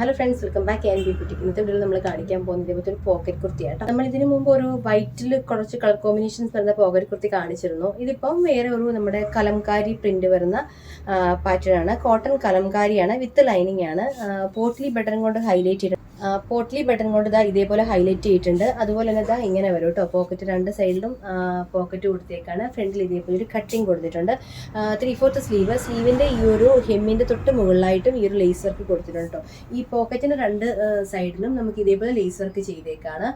Hello friends welcome back and B കുട്ടിക്ക്. ഇന്നത്തെ വീഡിയോയിൽ നമ്മൾ കാണിക്കാൻ പോകുന്നത് ഇതേപോലത്തെ ഒരു പോക്കറ്റ് കുർത്തിയാട്ടോ നമ്മൾ ഇതിനു മുമ്പ് ഒരു വൈറ്റിൽ കുറച്ച് കളർ കോമ്പിനേഷൻസ് വരുന്ന പോക്കറ്റ് കുർത്തി കാണിച്ചിരുന്നു. ഇതിപ്പം വേറെ ഒരു നമ്മുടെ കലംകാരി പ്രിന്റ് വരുന്ന പാറ്റേൺ ആണ്. കോട്ടൺ കലംകാരിയാണ് വിത്ത് ലൈനിങ് ആണ്. പോട്ട്ലി ബട്ടൺ കൊണ്ട് ഹൈലൈറ്റ് ചെയ്ത് പോട്ട്ലി ബട്ടൺ കൊണ്ട് ഇതാ ഇതേപോലെ ഹൈലൈറ്റ് ചെയ്തിട്ടുണ്ട്. അതുപോലെ തന്നെ ഇതാ ഇങ്ങനെ വരും കേട്ടോ. പോക്കറ്റ് രണ്ട് സൈഡിലും പോക്കറ്റ് കൊടുത്തേക്കാണ് ഫ്രണ്ടിൽ ഇതേപോലെ ഒരു കട്ടിങ് കൊടുത്തിട്ടുണ്ട്. ത്രീ ഫോർത്ത് സ്ലീവ് സ്ലീവിന്റെ ഈ ഒരു ഹെമ്മിന്റെ തൊട്ട് മുകളിലായിട്ടും ഈ ഒരു ലേസ് വർക്ക് കൊടുത്തിട്ടുണ്ട് കേട്ടോ. ഈ പോക്കറ്റിന്റെ രണ്ട് സൈഡിലും നമുക്ക് ഇതേപോലെ ലേസ് വർക്ക് ചെയ്തേക്കാണ്.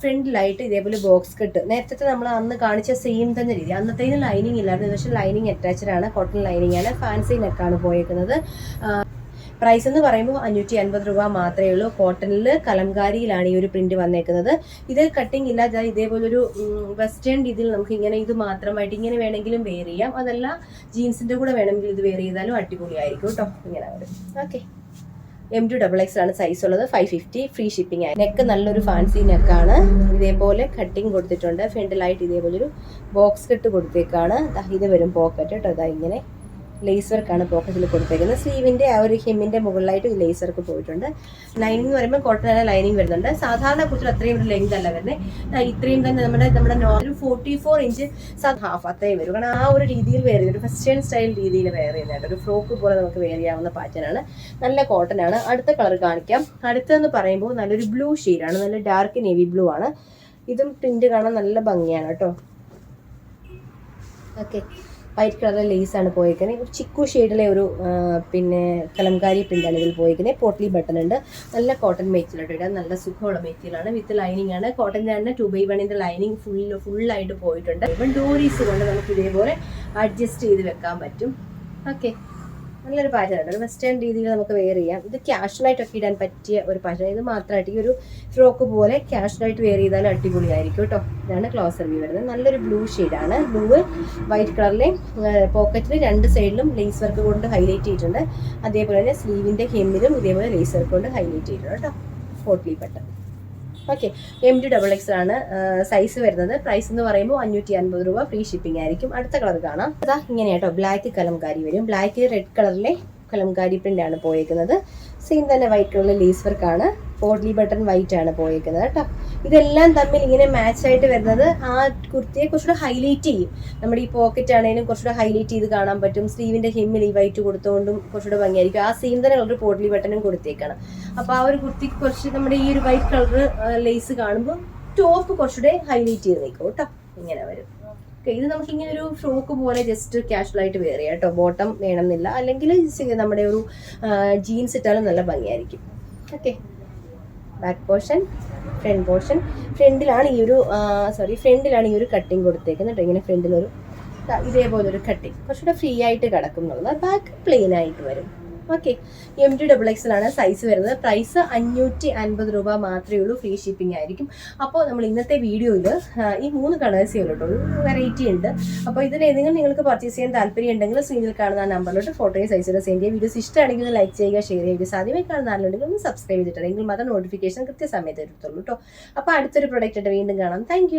ഫ്രണ്ടിലായിട്ട് ഇതേപോലെ ബോക്സ് കട്ട് നേരത്തെ നമ്മൾ അന്ന് കാണിച്ച സെയിം തന്നെ രീതി. അന്നത്തേന് ലൈനിങ് ഇല്ലായിരുന്നു. പക്ഷേ ലൈനിങ് അറ്റാച്ച്ഡ് ആണ്. കോട്ടൺ ലൈനിങ് ആണ്. ഫാൻസി നെക്കാണ് പോയേക്കുന്നത്. പ്രൈസ് എന്ന് പറയുമ്പോൾ അഞ്ഞൂറ്റി അൻപത് രൂപ മാത്രമേ ഉള്ളൂ. കോട്ടണിൽ കലംകാരിയിലാണ് ഈ ഒരു പ്രിന്റ് വന്നേക്കുന്നത്. ഇത് കട്ടിങ് ഇല്ലാതെ ഇതേപോലൊരു വെസ്റ്റേൺ രീതിയിൽ നമുക്ക് ഇങ്ങനെ ഇത് മാത്രമായിട്ട് ഇങ്ങനെ വേണമെങ്കിലും വെയർ ചെയ്യാം. അതല്ല ജീൻസിന്റെ കൂടെ വേണമെങ്കിലും ഇത് വെയർ ചെയ്താലും അടിപൊളിയായിരിക്കും കേട്ടോ. ഇങ്ങനെ okay M to double X ആണ് സൈസ് ഉള്ളത്. ഫൈവ് ഫിഫ്റ്റി ഫ്രീ ഷിപ്പിംഗ് ആയി. നെക്ക് നല്ലൊരു ഫാൻസി നെക്കാണ് ഇതേപോലെ കട്ടിങ് കൊടുത്തിട്ടുണ്ട്. ഫ്രണ്ടിലായിട്ട് ഇതേപോലെ ഒരു ബോക്സ് കെട്ട് കൊടുത്തേക്കാണ്. ഇത് വരും പോക്കറ്റ് കേട്ടോ അതാ ഇങ്ങനെ ലേസ് വർക്കാണ് പോക്കറ്റിൽ കൊടുത്തേക്കുന്നത്. സ്ലീവിന്റെ ആ ഒരു ഹെമ്മിന്റെ മുകളിലായിട്ട് ഈ ലേസ് വർക്ക് പോയിട്ടുണ്ട്. ലൈനിങ് എന്ന് പറയുമ്പോൾ കോട്ടൺ ലൈനിങ് വരുന്നുണ്ട്. സാധാരണ കുറിച്ച് അത്രയും ഒരു ലെങ്ത് അല്ല വരുന്നത് ഇത്രയും തന്നെ നമ്മുടെ നമ്മുടെ normal forty four inch half അത്രയും വരും. കാരണം ആ ഒരു രീതിയിൽ വേറെ ഒരു വെസ്റ്റേൺ സ്റ്റൈൽ രീതിയിൽ വേറെ ചെയ്യുന്നതായിട്ട്. ഒരു ഫ്രോക്ക് പോലെ നമുക്ക് വേറെ ചെയ്യാവുന്ന പാറ്റേൺ ആണ്. നല്ല കോട്ടൺ ആണ്. അടുത്ത കളർ കാണിക്കാം. അടുത്തെന്ന് പറയുമ്പോൾ നല്ലൊരു ബ്ലൂ ആണ്. നല്ല ഡാർക്ക് നേവി ബ്ലൂ ആണ്. ഇതും പ്രിന്റ് കാണാൻ നല്ല ഭംഗിയാണ് കേട്ടോ. ഓക്കെ വൈറ്റ് കളറിലെ ലേസ് ആണ് പോയേക്കുന്നത് ഒരു ചിക്കു ഷെയ്ഡിലെ ഒരു പിന്നെ കലംകാരി പ്രിന്റാണ് ഇതിൽ പോയേക്കുന്നത് പോട്ട്ലി ബട്ടൺ ഉണ്ട്. നല്ല കോട്ടൺ മെറ്റീരിയൽ ഇടാൻ നല്ല സുഖമുള്ള മെറ്റീരിയലാണ് വിത്ത് ലൈനിങ് ആണ്. കോട്ടന്റെ തന്നെ ടു ബൈ വണ്ണിന്റെ ലൈനിങ് ഫുൾ ഫുള്ളായിട്ട് പോയിട്ടുണ്ട്. ഇപ്പം ഡോറീസ് കൊണ്ട് നമുക്ക് ഇതേപോലെ അഡ്ജസ്റ്റ് ചെയ്ത് വെക്കാൻ പറ്റും. ഓക്കെ നല്ലൊരു പാറ്റേൺ ഒരു വെസ്റ്റേൺ രീതിയിൽ നമുക്ക് വെയർ ചെയ്യാം. ഇത് ക്യാഷ്വലായിട്ടൊക്കെ ഇടാൻ പറ്റിയ ഒരു പാറ്റേൺ ഇത് മാത്രമായിട്ട് ഈ ഒരു ഫ്രോക്ക് പോലെ ക്യാഷ്വലായിട്ട് വെയർ ചെയ്താൽ അടിപൊളിയായിരിക്കും കേട്ടോ. ഇതാണ് ക്ലോസർ വ്യൂ വരുന്നത്. നല്ലൊരു ബ്ലൂ ഷെയ്ഡാണ് ബ്ലൂ വൈറ്റ് കളറിലെ പോക്കറ്റിൽ രണ്ട് സൈഡിലും ലേസ് വർക്ക് കൊണ്ട് ഹൈലൈറ്റ് ചെയ്തിട്ടുണ്ട്. അതേപോലെ തന്നെ സ്ലീവിന്റെ ഹെമ്മിലും ഇതേപോലെ ലേസ് വർക്ക് കൊണ്ട് ഹൈലൈറ്റ് ചെയ്തിട്ടുണ്ട് കേട്ടോ. Forty button okay M D double X ആണ് സൈസ് വരുന്നത്. പ്രൈസ് എന്ന് പറയുമ്പോൾ അഞ്ഞൂറ്റി അൻപത് രൂപ. ഫ്രീ ഷിപ്പിംഗ് ആയിരിക്കും. അടുത്ത കളർ കാണാം. അതാ ഇങ്ങനെയാട്ടോ. ബ്ലാക്ക് കലംകാരി വരും. ബ്ലാക്ക് റെഡ് കളറിലെ കലംകാരി ആണ് പോയേക്കുന്നത്. സെയിം തന്നെ വൈറ്റ് കളറിലെ ലീസ് വർക്ക് ആണ് ബട്ടൺ വൈറ്റ് ആണ് പോയേക്കുന്നത് കേട്ടോ. ഇതെല്ലാം തമ്മിൽ ഇങ്ങനെ മാച്ച് ആയിട്ട് വരുന്നത് ആ കുർത്തിയെ കുറച്ചുകൂടെ ഹൈലൈറ്റ് ചെയ്യും. നമ്മുടെ ഈ പോക്കറ്റ് ആണെങ്കിലും കുറച്ചുകൂടെ ഹൈലൈറ്റ് ചെയ്ത് കാണാൻ പറ്റും. സ്ലീവിന്റെ ഹിമ്മിൽ ഈ വൈറ്റ് കൊടുത്തുകൊണ്ടും കുറച്ചുകൂടെ ഭംഗിയായിരിക്കും. ആ സെയിം തന്നെ കളർ പോട്ട്ലി ബട്ടണും കൊടുത്തേക്കാണ്. അപ്പോൾ ആ ഒരു കുർത്തിക്ക് കുറച്ച് നമ്മുടെ ഈ ഒരു വൈറ്റ് കളർ ലേസ് കാണുമ്പോൾ ടോപ്പ് കുറച്ചുകൂടെ ഹൈലൈറ്റ് ചെയ്ത് നിൽക്കും കേട്ടോ. ഇങ്ങനെ വരും. ഇത് നമുക്ക് ഇങ്ങനെ ഒരു ഫ്രോക്ക് പോലെ ജസ്റ്റ് കാഷ്വൽ ആയിട്ട് വെയർ കേട്ടോ. ബോട്ടം വേണമെന്നില്ല. അല്ലെങ്കിൽ നമ്മുടെ ഒരു ജീൻസ് ഇട്ടാലും നല്ല ഭംഗിയായിരിക്കും. Okay back portion front portion ഫ്രണ്ടിലാണ് ഈ ഒരു സോറി ഫ്രണ്ടിലാണ് ഈ ഒരു കട്ടിങ് കൊടുത്തേക്കുന്നത് കേട്ടോ ഇങ്ങനെ ഫ്രണ്ടിലൊരു ഇതേപോലൊരു കട്ടിങ് കുറച്ചുകൂടെ ഫ്രീ ആയിട്ട് കിടക്കും എന്നുള്ളത് ബാക്ക് പ്ലെയിൻ ആയിട്ട് വരും. Okay M to double X ആണ് സൈസ് വരുന്നത്. പ്രൈസ് അഞ്ഞൂറ്റി അൻപത് രൂപ മാത്രമേ ഉള്ളൂ. ഫ്രീ ഷിപ്പിംഗ് ആയിരിക്കും. അപ്പോൾ നമ്മൾ ഇന്നത്തെ വീഡിയോയിൽ ഈ മൂന്ന് കളേഴ്സേ ഉള്ളൂ വെറൈറ്റി ഉണ്ട്. അപ്പോൾ ഇതിൽ ഏതെങ്കിലും നിങ്ങൾക്ക് പർച്ചേസ് ചെയ്യാൻ താല്പര്യം ഉണ്ടെങ്കിൽ സ്ക്രീനിൽ കാണുന്ന നമ്പറിലോട്ട് ഫോട്ടോയും സൈസിലും സെൻഡ് ചെയ്യുക വീഡിയോസ് ഇഷ്ടമാണെങ്കിൽ ലൈക്ക് ചെയ്യുക ഷെയർ ചെയ്യുക. സാധ്യമായി കാണുന്ന ഒന്ന് സബ്സ്ക്രൈബ് ചെയ്തിട്ടുണ്ടെങ്കിൽ മാത്രം നോട്ടിഫിക്കേഷൻ കൃത്യസമയത്ത് എടുത്തുള്ളൂ കേട്ടോ അപ്പോൾ അടുത്തൊരു പ്രൊഡക്റ്റ് വീണ്ടും കാണാം. താങ്ക്